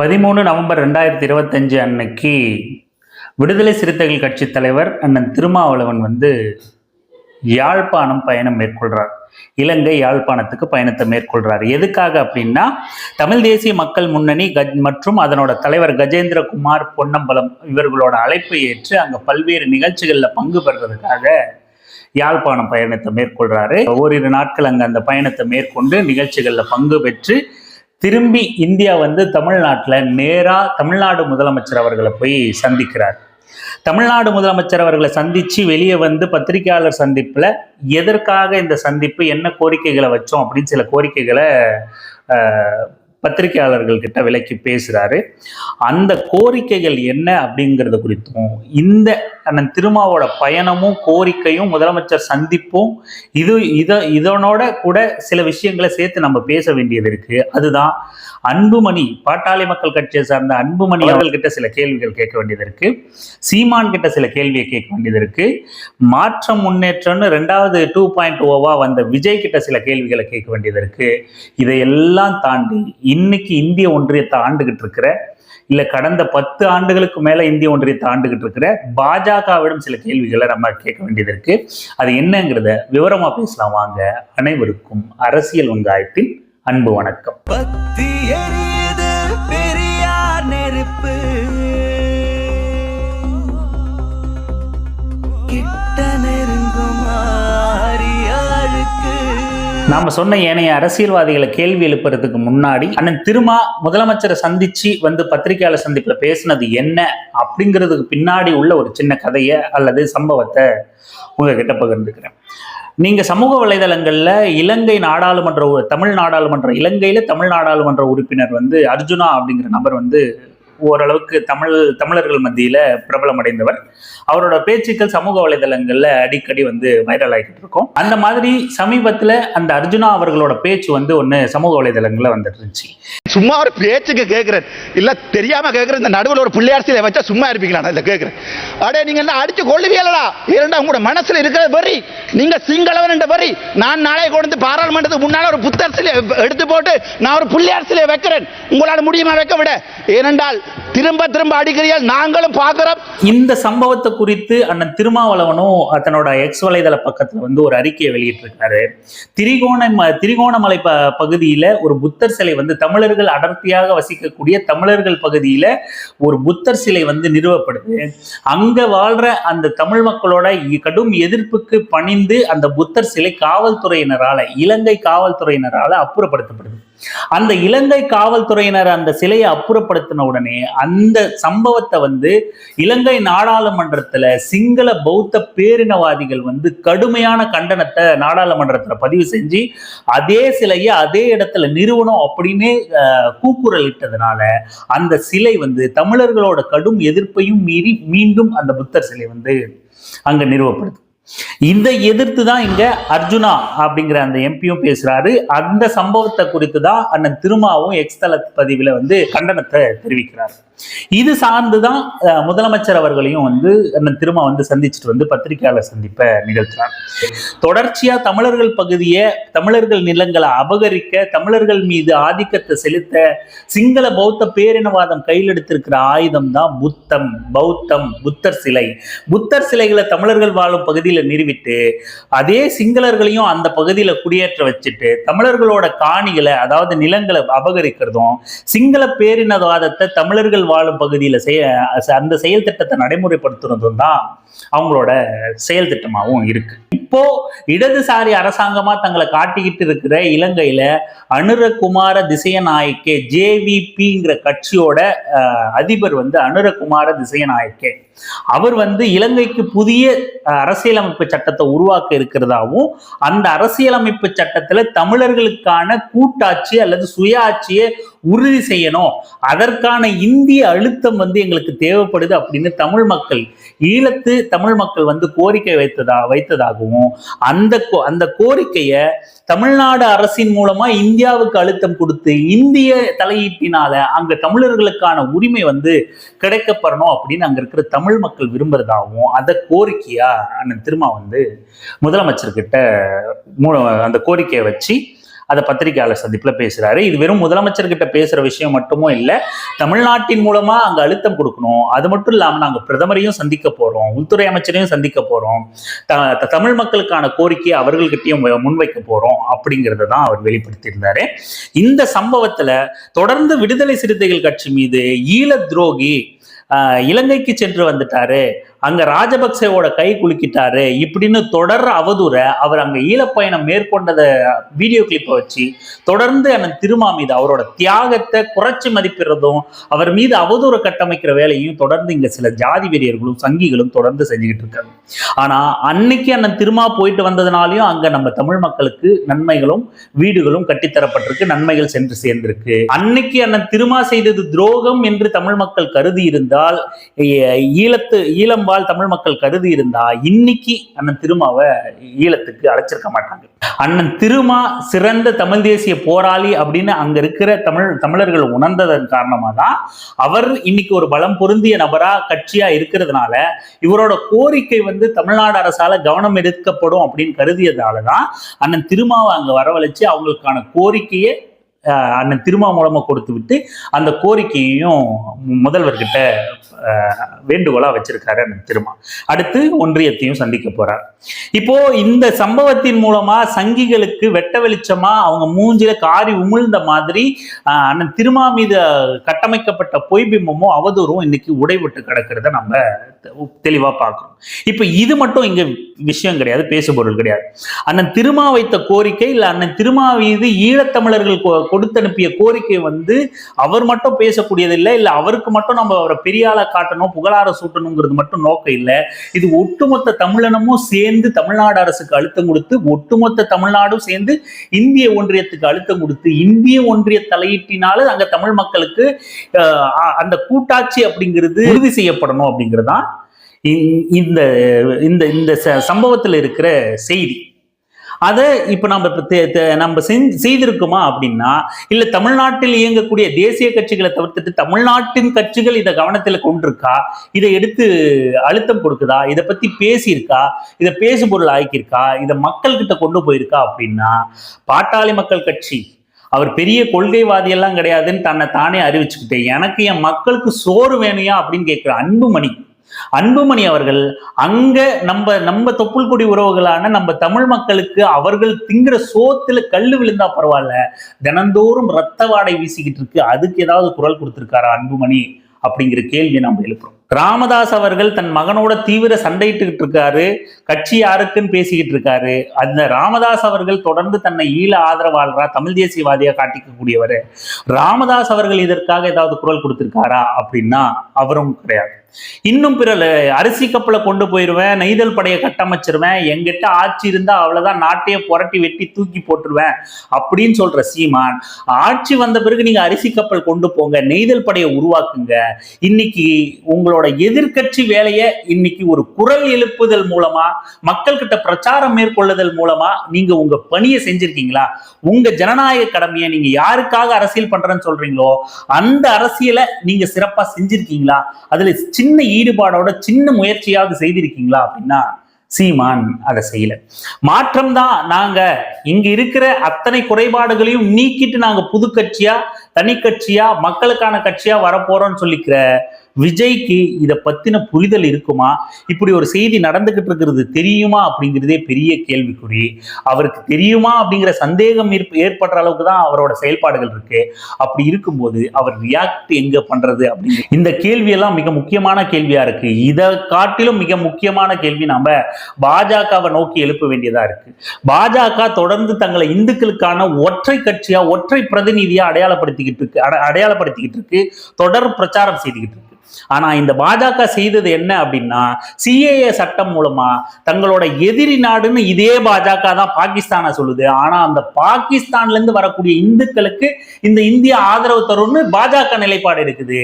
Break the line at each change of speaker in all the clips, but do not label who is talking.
பதிமூணு நவம்பர் ரெண்டாயிரத்தி இருபத்தஞ்சு அன்னைக்கு விடுதலை சிறுத்தைகள் கட்சி தலைவர் அண்ணன் திருமாவளவன் வந்து யாழ்ப்பாணம் பயணம் மேற்கொள்கிறார் இலங்கை யாழ்ப்பாணத்துக்கு பயணத்தை மேற்கொள்கிறார் எதுக்காக அப்படின்னா தமிழ் தேசிய மக்கள் முன்னணி கஜ் மற்றும் அதனோட தலைவர் கஜேந்திரகுமார் பொன்னம்பலம் இவர்களோட அழைப்பை ஏற்று அங்கே பல்வேறு நிகழ்ச்சிகளில் பங்கு பெறுறதுக்காக யாழ்ப்பாணம் பயணத்தை மேற்கொள்கிறாரு ஓரிரு நாட்கள் அங்கே அந்த பயணத்தை மேற்கொண்டு நிகழ்ச்சிகளில் பங்கு பெற்று திரும்பி இந்தியா வந்து தமிழ்நாட்டில் நேராக தமிழ்நாடு முதலமைச்சர் அவர்களை போய் சந்திக்கிறார். தமிழ்நாடு முதலமைச்சர் அவர்களை சந்தித்து வெளியே வந்து பத்திரிகையாளர் சந்திப்பில் எதற்காக இந்த சந்திப்பு என்ன கோரிக்கைகளை வச்சோம் அப்படின்னு சில கோரிக்கைகளை பத்திரிகையாளர்கள் கிட்ட விலக்கி பேசுறாரு. அந்த கோரிக்கைகள் என்ன அப்படிங்கிறது குறித்தும் இந்த அண்ணன் திருமாவோட பயணமும் கோரிக்கையும் முதலமைச்சர் சந்திப்பும் இது இத இதனோட கூட சில விஷயங்களை சேர்த்து நம்ம பேச வேண்டியது இருக்கு. அதுதான் அன்புமணி பாட்டாளி மக்கள் கட்சியை சார்ந்த அன்புமணி அவர்கள் கிட்ட சில கேள்விகள் கேட்க வேண்டியது இருக்கு. சீமான் கிட்ட சில கேள்வியை கேட்க வேண்டியது இருக்கு. மாற்றம் முன்னேற்றம்னு ரெண்டாவது டூ பாயிண்ட் ஓவா வந்த விஜய் கிட்ட சில கேள்விகளை கேட்க வேண்டியது இருக்கு. இதையெல்லாம் தாண்டி இன்னைக்கு இந்திய ஒன்றியத்தை ஆண்டுகிட்டு இருக்கிற இல்லை கடந்த பத்து ஆண்டுகளுக்கு மேலே இந்திய ஒன்றியத்தை ஆண்டுகிட்டு இருக்கிற பாஜகவிடம் சில கேள்விகளை நம்ம கேட்க வேண்டியது இருக்கு. அது என்னங்கிறத விவரமா பேசலாம். வாங்க அனைவருக்கும் அரசியல் வெங்காயத்தின் அன்பு வணக்கம். நாம சொன்ன ஏனைய அரசியல்வாதிகளை கேள்வி எழுப்புறதுக்கு முன்னாடி அண்ணன் திருமா முதலமைச்சரை சந்திச்சு வந்து பத்திரிகையாளர் சந்திப்புல பேசினது என்ன அப்படிங்கிறதுக்கு பின்னாடி உள்ள ஒரு சின்ன கதையை அல்லது சம்பவத்தை உங்ககிட்ட பகிர்ந்துக்கிறேன். நீங்க சமூக வலைதளங்கள்ல இலங்கை நாடாளுமன்ற உ- தமிழ் நாடாளுமன்ற இலங்கையில தமிழ் நாடாளுமன்ற உறுப்பினர் வந்து அர்ஜுனா அப்படிங்கிற நபர் வந்து ஓரளவுக்கு தமிழ் தமிழர்கள் மத்தியில் பிரபலம் அடைந்தவர் அவரோட பேச்சுக்கள் சமூக வலைதளங்களில் அடிக்கடி வந்து வைரல் ஆகிட்டு இருக்கும். அந்த மாதிரி சமீபத்தில் அந்த அர்ஜுனா அவர்களோட பேச்சு வந்து ஒன்று சமூக வலைதளங்களில் வந்துட்டு இருந்துச்சு
சும்மா ஒரு பேச்சுக்கு கேட்குறேன் இல்லை தெரியாம கேட்குறேன் இந்த நடுவில் ஒரு பிள்ளையார் சிலை வச்சா சும்மா இருப்பீங்களா? நான் இதை கேட்குறேன் அடே நீங்க என்ன அடிச்சு கொள்ளுவீங்களா இரண்டா உங்களோட மனசில் இருக்கிற வரி நீங்கள் சிங்களவன் என்ற வரி நான் நாளை கொண்டு வந்து பாராளுமன்றத்துக்கு முன்னால் ஒரு புத்தர் சிலை எடுத்து போட்டு நான் ஒரு பிள்ளையார் சிலை வைக்கிறேன். உங்களால் முடியுமா வைக்க விட? ஏனென்றால் திரும்ப திரும்ப அடிக்கிறீர்கள் நாங்களும் பார்க்கிறோம்.
இந்த சம்பவத்தை குறித்து அண்ணன் திருமாவளவனும் தன்னோட எக்ஸ் வலைதள பக்கத்துல வந்து ஒரு அறிக்கையை வெளியிட்டிருக்காரு. திரிகோண திரிகோணமலை ப பகுதியில ஒரு புத்தர் சிலை வந்து தமிழர்கள் அடர்த்தியாக வசிக்கக்கூடிய தமிழர்கள் பகுதியில ஒரு புத்தர் சிலை வந்து நிறுவப்படுது. அங்க வாழ்ற அந்த தமிழ் மக்களோட இ- கடும் எதிர்ப்புக்கு பணிந்து அந்த புத்தர் சிலை காவல்துறையினரால இலங்கை காவல்துறையினரால அப்புறப்படுத்தப்படுது. அந்த இலங்கை காவல்துறையினர் அந்த சிலையை அப்புறப்படுத்தின உடனே அந்த சம்பவத்தை வந்து இலங்கை நாடாளுமன்றத்துல சிங்கள பௌத்த பேரினவாதிகள் வந்து கடுமையான கண்டனத்தை நாடாளுமன்றத்துல பதிவு செஞ்சு அதே சிலையை அதே இடத்துல நிறுவனம் அப்படின்னு அஹ், கூக்குரல் இட்டதுனால அந்த சிலை வந்து தமிழர்களோட கடும் எதிர்ப்பையும் மீறி மீண்டும் அந்த புத்தர் சிலை வந்து அங்க நிறுவப்படுது. இதை எதிர்த்து தான் இங்க அர்ஜுனா அப்படிங்கிற அந்த எம்பியும் பேசுறாரு. அந்த சம்பவத்தை குறித்து தான் அண்ணன் திருமாவும் எக்ஸ்தல பதிவுல வந்து கண்டனத்தை தெரிவிக்கிறார். இது சார்ந்து தான் முதலமைச்சர் அவர்களையும் வந்து திரும்ப வந்து சந்திச்சுட்டு வந்து பத்திரிகையாளர் சந்திப்பை நிகழ்த்தினார் தொடர்ச்சியா தமிழர்கள் பகுதியை தமிழர்கள் நிலங்களை அபகரிக்க தமிழர்கள் மீது ஆதிக்கத்தை செலுத்த சிங்கள பௌத்த பேரினவாதம் கையில் எடுத்திருக்கிற ஆயுதம் தான் புத்தம் பௌத்தம் புத்தர் சிலை. புத்தர் சிலைகளை தமிழர்கள் வாழும் பகுதியில் நிறுவிட்டு அதே சிங்களர்களையும் அந்த பகுதியில் குடியேற்ற வச்சுட்டு தமிழர்களோட காணிகளை அதாவது நிலங்களை அபகரிக்கிறதும் சிங்கள பேரினவாதத்தை தமிழர்கள் வாழும் பகுதியில் செய அந்த செயல் திட்டத்தை நடைமுறைப்படுத்துறதும் தான் அவங்களோட செயல் திட்டமாகவும் இருக்கு. இப்போ இடதுசாரி அரசாங்கமா தங்களை காட்டிக்கிட்டு இருக்கிற இலங்கையில அனுரகுமார திசையநாயக்கே ஜேவிபிங்கிற கட்சியோட அஹ், அதிபர் வந்து அனுரகுமார திசையநாயக்கே. அவர் வந்து இலங்கைக்கு புதிய அரசியலமைப்பு சட்டத்தை உருவாக்க இருக்கிறதாவும் அந்த அரசியலமைப்பு சட்டத்துல தமிழர்களுக்கான கூட்டாட்சி அல்லது சுயாட்சியை உறுதி செய்யணும். அதற்கான இந்திய அழுத்தம் வந்து எங்களுக்கு தேவைப்படுது அப்படின்னு தமிழ் மக்கள் ஈழத்து தமிழ் மக்கள் வந்து கோரிக்கை வைத்ததா வைத்ததாகவும் அந்த கோ- அந்த கோரிக்கையை தமிழ்நாடு அரசின் மூலமா இந்தியாவுக்கு அழுத்தம் கொடுத்து இந்திய தலையீட்டினால அங்க தமிழர்களுக்கான உரிமை வந்து கிடைக்கப்படணும் அப்படின்னு அங்க இருக்கிற தமிழ் மக்கள் விரும்புறதாகவும் அந்த கோரிக்கையா அண்ணன் திருமா வந்து முதலமைச்சர்கிட்ட மூ- அந்த கோரிக்கையை வச்சு அதை பத்திரிகையாளர் சந்திப்பில் பேசுகிறாரு இது வெறும் முதலமைச்சர்கிட்ட பேசுகிற விஷயம் மட்டுமும் இல்லை தமிழ்நாட்டின் மூலமாக அங்கே அழுத்தம் கொடுக்கணும். அது மட்டும் இல்லாமல் நாங்கள் பிரதமரையும் சந்திக்க போகிறோம் உள்துறை அமைச்சரையும் சந்திக்க போகிறோம் த- த- தமிழ் மக்களுக்கான கோரிக்கையை அவர்கள்கிட்டையும் முன்வைக்க போகிறோம் அப்படிங்கிறத தான் அவர் வெளிப்படுத்தியிருந்தாரு. இந்த சம்பவத்தில் தொடர்ந்து விடுதலை சிறுத்தைகள் கட்சி மீது ஈழ துரோகி இலங்கைக்கு சென்று வந்துட்டாரு. அங்க ராஜபக்சேவோட கை குலுக்கிட்டாரு. இப்படின்னு தொடர் அவதூரை அவர் அங்க ஈழப்பயணம் மேற்கொண்டத வீடியோ கிளிப்பை வச்சு தொடர்ந்து அண்ணன் திருமா மீது அவரோட தியாகத்தை குறைச்சி மதிப்பிடுறதும் அவர் மீது அவதூறு கட்டமைக்கிற வேலையும் தொடர்ந்து இங்க சில ஜாதி வெறியர்களும் சங்கிகளும் தொடர்ந்து செஞ்சுக்கிட்டு இருக்காங்க. ஆனா அன்னைக்கு அண்ணன் திருமா போயிட்டு வந்ததுனாலையும் அங்க நம்ம தமிழ் மக்களுக்கு நன்மைகளும் வீடுகளும் கட்டித்தரப்பட்டிருக்கு நன்மைகள் சென்று சேர்ந்திருக்கு. அன்னைக்கு அண்ணன் திருமா செய்தது துரோகம் என்று தமிழ் மக்கள் கருதி இருந்தால் ஈழத்து ஈழம் பெரும்பால் தமிழ் மக்கள் கருதி இருந்தா இன்னைக்கு அண்ணன் திருமாவை ஈழத்துக்கு அழைச்சிருக்க மாட்டாங்க. அண்ணன் திருமா சிறந்த தமிழ் தேசிய போராளி அப்படின்னு அங்க இருக்கிற தமிழ் தமிழர்கள் உணர்ந்ததன் காரணமா தான் அவர் இன்னைக்கு ஒரு பலம் பொருந்திய நபரா கட்சியா இருக்கிறதுனால இவரோட கோரிக்கை வந்து தமிழ்நாடு அரசால கவனம் எடுக்கப்படும் அப்படின்னு கருதியதால தான் அண்ணன் திருமாவை அங்க வரவழைச்சு அவங்களுக்கான கோரிக்கையை அண்ணன் திருமாமூலமா கொடுத்து விட்டு அந்த கோரிக்கையையும் முதல்வர்கிட்ட வேண்டுகோளாக வேண்டுகோளா வச்சிருக்காரு அண்ணன் திருமா. அடுத்து ஒன்றியத்தையும் சந்திக்க போறார். இப்போ இந்த சம்பவத்தின் மூலமா சங்கிகளுக்கு வெட்ட வெளிச்சமா அவங்க மூஞ்சில காரி உமிழ்ந்த மாதிரி அண்ணன் திருமா மீது கட்டமைக்கப்பட்ட பொய்பிம்பமும் அவதூறும் இன்னைக்கு உடைவிட்டு கிடக்கிறத நம்ம தெளிவாக பார்க்கணும். இப்போ இது மட்டும் இங்கே விஷயம் கிடையாது பேசுபொருள் கிடையாது. அண்ணன் திருமா வைத்த கோரிக்கை இல்லை அண்ணன் திருமா மீது ஈழத்தமிழர்கள் கொ- கொடுத்து அனுப்பிய கோரிக்கை வந்து அவர் மட்டும் பேசக்கூடியதில்லை இல்லை அவருக்கு மட்டும் நம்ம அவரை பெரிய காட்டணும் புகழார சூட்டணுங்கிறது மட்டும் நோக்கம் இல்லை. இது ஒட்டுமொத்த தமிழனமும் சேர்ந்து தமிழ்நாடு அரசுக்கு அழுத்தம் கொடுத்து ஒட்டுமொத்த தமிழ்நாடும் சேர்ந்து இந்திய ஒன்றியத்துக்கு அழுத்தம் கொடுத்து இந்திய ஒன்றிய தலையீட்டினால அங்கே தமிழ் மக்களுக்கு அந்த கூட்டாட்சி அப்படிங்கிறது உறுதி செய்யப்படணும் அப்படிங்கிறது தான் இந்த இந்த இந்த ச- இருக்கிற செய்தி. அதை இப்போ நம்ம நம்ம செய்திருக்கோமா அப்படின்னா இல்லை தமிழ்நாட்டில் இயங்கக்கூடிய தேசிய கட்சிகளை தவிர்த்துட்டு தமிழ்நாட்டின் கட்சிகள் இதை கவனத்தில் கொண்டிருக்கா? இதை எடுத்து அழுத்தம் கொடுக்குதா? இதை பற்றி பேசியிருக்கா? இதை பேசுபொருள் ஆக்கியிருக்கா? இதை மக்கள்கிட்ட கொண்டு போயிருக்கா அப்படின்னா பாட்டாளி மக்கள் கட்சி அவர் பெரிய கொள்கைவாதியெல்லாம் கிடையாதுன்னு தன்னை தானே அறிவிச்சுக்கிட்டு எனக்கு என் மக்களுக்கு சோறு வேணுயா அப்படின்னு கேட்குற அன்புமணி அன்புமணி அவர்கள் அங்க நம்ம நம்ம தொப்புள் கொடி உறவுகளான நம்ம தமிழ் மக்களுக்கு அவர்கள் திங்கிற சோத்துல கல்லு விழுந்தா பரவாயில்ல. தினந்தோறும் ரத்த வாடை வீசிக்கிட்டு இருக்கு. அதுக்கு ஏதாவது குரல் கொடுத்திருக்காரா அன்புமணி அப்படிங்கிற கேள்வியை நம்ம எழுப்புறோம். ராமதாஸ் அவர்கள் தன் மகனோட தீவிர சண்டையிட்டுக்கிட்டு இருக்காரு. கட்சி யாருக்குன்னு பேசிக்கிட்டு இருக்காரு. அந்த ராமதாஸ் அவர்கள் தொடர்ந்து தன்னை ஈழ ஆதரவாளரா தமிழ் தேசியவாதியா காட்டிக்கக்கூடியவர். ராமதாஸ் அவர்கள் இதற்காக ஏதாவது குரல் கொடுத்திருக்காரா அப்படின்னா அவரும் கிடையாது. இன்னும் பிற அரிசி கப்பலை கொண்டு போயிருவேன் நெய்தல் படையை கட்டமைச்சிருவேன் எங்கிட்ட ஆட்சி இருந்தா அவ்வளவுதான் நாட்டையே புரட்டி வெட்டி தூக்கி போட்டுருவேன் அப்படின்னு சொல்ற சீமான் ஆட்சி வந்த பிறகு நீங்க அரிசி கப்பல் கொண்டு போங்க நெய்தல் படையை உருவாக்குங்க. இன்னைக்கு உங்களோட எதிர்க்கட்சி வேலையை இன்னைக்கு ஒரு குரல் எழுப்புதல் மூலமா மக்கள் கிட்ட பிரச்சாரம் மேற்கொள்ளுதல் மூலமா நீங்க உங்க பணியை செஞ்சிருக்கீங்களா? உங்க ஜனநாயக கடமையை நீங்க யாருக்காக அரசியல் பண்றேன்னு சொல்றீங்களோ அந்த அரசியலை நீங்க சிறப்பா செஞ்சிருக்கீங்களா? அதுல சின்ன ஈடுபாடோட சின்ன முயற்சியாவது செய்திருக்கீங்களா அப்படின்னா சீமான் அதை செய்யல. மாற்றம் தான் நாங்க இங்க இருக்கிற அத்தனை குறைபாடுகளையும் நீக்கிட்டு நாங்க புது கட்சியா தனி கட்சியா மக்களுக்கான கட்சியா வரப்போறோம்னு சொல்லிக்கிற விஜய்க்கு இதை பத்தின புரிதல் இருக்குமா? இப்படி ஒரு செய்தி நடந்துகிட்டு இருக்கிறது தெரியுமா அப்படிங்கிறதே பெரிய கேள்விக்குறி. அவருக்கு தெரியுமா அப்படிங்கிற சந்தேகம் ஏற்படுற அளவுக்கு தான் அவரோட செயல்பாடுகள் இருக்கு. அப்படி இருக்கும்போது அவர் ரியாக்ட் எங்க பண்றது அப்படிங்கிற இந்த கேள்வியெல்லாம் மிக முக்கியமான கேள்வியா இருக்கு. இதை காட்டிலும் மிக முக்கியமான கேள்வி நாம பாஜகவை நோக்கி எழுப்ப வேண்டியதா இருக்கு. பாஜக தொடர்ந்து தங்களை இந்துக்களுக்கான ஒற்றை கட்சியா ஒற்றை பிரதிநிதியா அடையாளப்படுத்திக்கிட்டு இருக்கு அட- அடையாளப்படுத்திக்கிட்டு இருக்கு தொடர் பிரச்சாரம் செய்துகிட்டு இருக்கு. ஆனா இந்த பாஜக செய்தது என்ன அப்படின்னா சிஏஏ சட்டம் மூலமா தங்களோட எதிரி நாடுன்னு இதே பாஜக தான் பாகிஸ்தானை சொல்லுது. ஆனா அந்த பாகிஸ்தான்ல இருந்து வரக்கூடிய இந்துக்களுக்கு இந்த இந்தியா ஆதரவு தரும்னு பாஜக நிலைப்பாடு இருக்குது.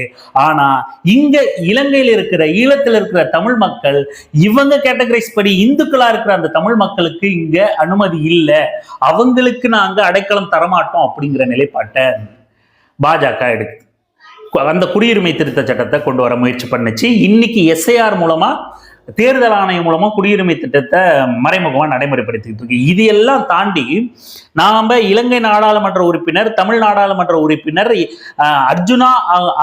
ஆனா இங்க இலங்கையில் இருக்கிற ஈழத்தில் இருக்கிற தமிழ் மக்கள் இவங்க கேட்டகரைஸ் படி இந்துக்களா இருக்கிற அந்த தமிழ் மக்களுக்கு இங்க அனுமதி இல்லை. அவங்களுக்கு நாங்க அடைக்கலம் தரமாட்டோம் அப்படிங்கிற நிலைப்பாட்டை பாஜக எடுக்குது. அந்த குடியுரிமை திருத்த சட்டத்தை கொண்டு வர முயற்சி பண்ணுச்சு. இன்னைக்கு எஸ்ஐஆர் மூலமா தேர்தல் ஆணையம் மூலமா குடியுரிமை திட்டத்தை மறைமுகமாக நடைமுறைப்படுத்திட்டு இருக்கு. இது எல்லாம் தாண்டி நாம இலங்கை நாடாளுமன்ற உறுப்பினர் தமிழ் நாடாளுமன்ற உறுப்பினர் அர்ஜுனா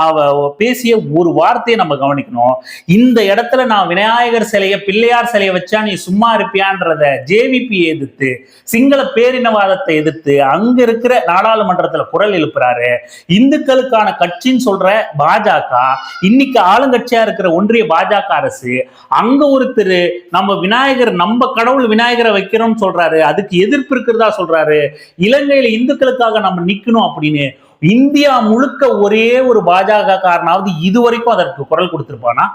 அவ- பேசிய ஒரு வார்த்தையை நம்ம கவனிக்கணும். இந்த இடத்துல நான் விநாயகர் சிலையை பிள்ளையார் சிலையை வச்சா நீ சும்மா இருப்பியான்றத ஜேவிபி எதிர்த்து சிங்கள பேரினவாதத்தை எதிர்த்து அங்க இருக்கிற நாடாளுமன்றத்துல குரல் எழுப்புறாரு. இந்துக்களுக்கான கட்சின்னு சொல்ற பாஜக இன்னைக்கு ஆளுங்கட்சியா இருக்கிற ஒன்றிய பாஜக அரசு அங்க ஒருத்தர் நம்ம விநாயகர் நம்ம கடவுள் விநாயகரை வைக்கிறோம்னு சொல்றாரு. அதுக்கு எதிர்ப்பு இருக்கிறதா சொல்றாரு. இலங்கையில இந்துக்களுக்காக நம்ம நிக்கணும் அப்படின்னு இந்தியா முழுக்க ஒரே ஒரு பாஜக காரனாவது இதுவரைக்கும் அதற்கு குரல் கொடுத்திருப்பானா?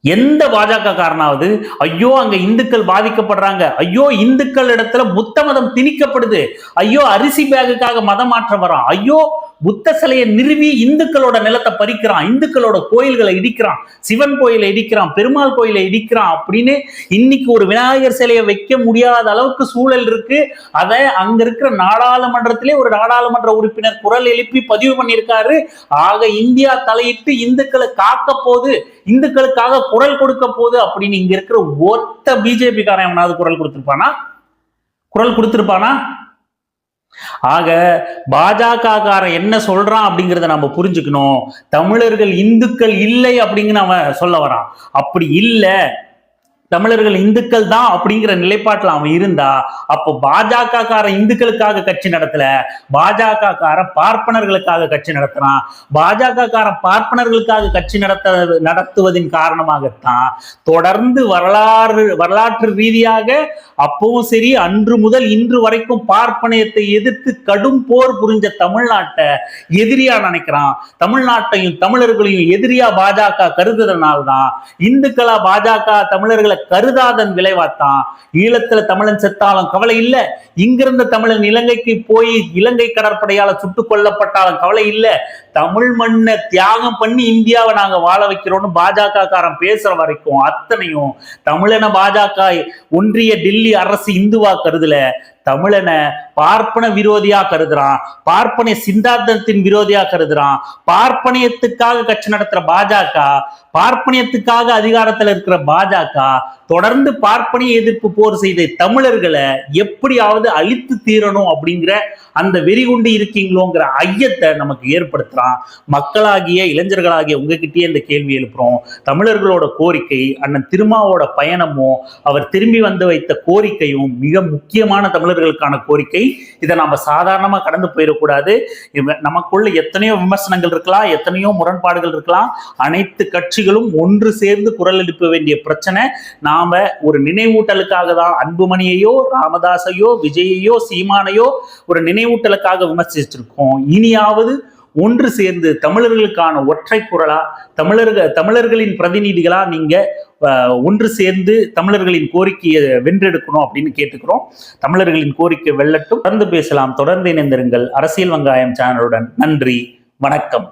எந்த பாஜக காரனாவது? ஐயோ அங்க இந்துக்கள் பாதிக்கப்படுறாங்க. ஐயோ இந்துக்கள் இடத்துல புத்த மதம் திணிக்கப்படுது. ஐயோ அரிசி பேகுக்காக மதம் மாற்றம் வரான். ஐயோ புத்த சிலையை நிறுவி இந்துக்களோட நிலத்தை பறிக்கிறான். இந்துக்களோட கோயில்களை இடிக்கிறான். சிவன் கோயிலை இடிக்கிறான். பெருமாள் கோயிலை இடிக்கிறான் அப்படின்னு இன்னைக்கு ஒரு விநாயகர் சிலையை வைக்க முடியாத அளவுக்கு சூழல் இருக்கு. அதை அங்க இருக்கிற நாடாளுமன்றத்திலே ஒரு நாடாளுமன்ற உறுப்பினர் குரல் எழுப்பி பதிவு பண்ணியிருக்காரு. ஆக இந்தியா தலையிட்டு இந்துக்களை காக்க போது இந்துக்களுக்காக குரல் கொடுக்க போகுது அப்படின்னு இங்க இருக்கிற ஒத்த பிஜேபி காரன் எவனாவது குரல் கொடுத்திருப்பானா? குரல் கொடுத்திருப்பானா? ஆக பாஜக என்ன சொல்றான் அப்படிங்கிறத நம்ம புரிஞ்சுக்கணும். தமிழர்கள் இந்துக்கள் இல்லை அப்படிங்கிற அவன் சொல்ல வரான். அப்படி இல்லை. தமிழர்கள் இந்துக்கள் தான் அப்படிங்கிற நிலைப்பாட்டில் அவன் இருந்தா அப்போ பாஜக கார இந்துக்களுக்காக கட்சி நடத்தல பாஜக கார பார்ப்பனர்களுக்காக கட்சி நடத்துறான் பாஜக கார பார்ப்பனர்களுக்காக கட்சி நடத்த நடத்துவதின் காரணமாகத்தான் தொடர்ந்து வரலாறு வரலாற்று ரீதியாக அப்பவும் சரி அன்று முதல் இன்று வரைக்கும் பார்ப்பனையத்தை எதிர்த்து கடும் போர் புரிஞ்ச தமிழ்நாட்டை எதிரியா நினைக்கிறான். தமிழ்நாட்டையும் தமிழர்களையும் எதிரியா பாஜக கருதுறதுனால்தான் இந்துக்களா பாஜக தமிழர்களை கருதாதன் விளைவாத்தான். ஈழத்துல தமிழன் செத்தாலும் கவலை இல்ல. இங்கிருந்த தமிழன் இலங்கைக்கு போய் இலங்கை கடற்படையால சுட்டுக் கொல்லப்பட்டாலும் கவலை இல்ல. தமிழ் மண்ணை தியாகம் பண்ணி இந்தியாவை நாங்க வாழ வைக்கிறோம்னு பாஜக காரன் பேசுற வரைக்கும் அத்தனையும் தமிழன பாஜக ஒன்றிய டெல்லி அரசு இந்துவா கருதல. தமிழனை பார்ப்பன விரோதியா கருதுறான். பார்ப்பனை சிந்தாந்தத்தின் விரோதியா கருதுறான். பார்ப்பனியத்துக்காக கட்சி நடத்துற பாஜக பார்ப்பனியத்துக்காக அதிகாரத்துல இருக்கிற பாஜக தொடர்ந்து பார்ப்பனிய எதிர்ப்பு போர் செய்த தமிழர்களை எப்படியாவது அழித்து தீரணும் அப்படிங்கிற அந்த வெறிகுண்டு இருக்கீங்களோங்கிற ஐயத்தை நமக்கு ஏற்படுத்துறான். மக்களாகிய இளைஞர்களாகிய உங்ககிட்டயே இந்த கேள்வி எழுப்புறோம். தமிழர்களோட கோரிக்கை அண்ணன் திருமாவோட பயணமும் அவர் திரும்பி வந்து வைத்த கோரிக்கையும் மிக முக்கியமான தமிழர்களுக்கான கோரிக்கை. இதை நம்ம சாதாரணமா கடந்து போயிடக்கூடாது. நமக்குள்ள எத்தனையோ விமர்சனங்கள் இருக்கலாம் எத்தனையோ முரண்பாடுகள் இருக்கலாம். அனைத்து கட்சிகளும் ஒன்று சேர்ந்து குரல் எழுப்ப வேண்டிய பிரச்சனை. நாம ஒரு நினைவூட்டலுக்காக தான் அன்புமணியையோ ராமதாஸையோ விஜயையோ சீமானையோ ஒரு நினைவூட்டலுக்காக விமர்சிச்சிருக்கோம். இனியாவது ஒன்று சேர்ந்து தமிழர்களுக்கான ஒற்றை குரலா தமிழர்கள் தமிழர்களின் பிரதிநிதிகளா நீங்க ஒன்று சேர்ந்து தமிழர்களின் கோரிக்கையை வென்றெடுக்கணும் அப்படின்னு கேட்டுக்கிறோம். தமிழர்களின் கோரிக்கை வெல்லட்டும். தொடர்ந்து பேசலாம். தொடர்ந்து இணைந்திருங்கள். அரசியல் வெங்காயம் சேனலுடன் நன்றி. வணக்கம்.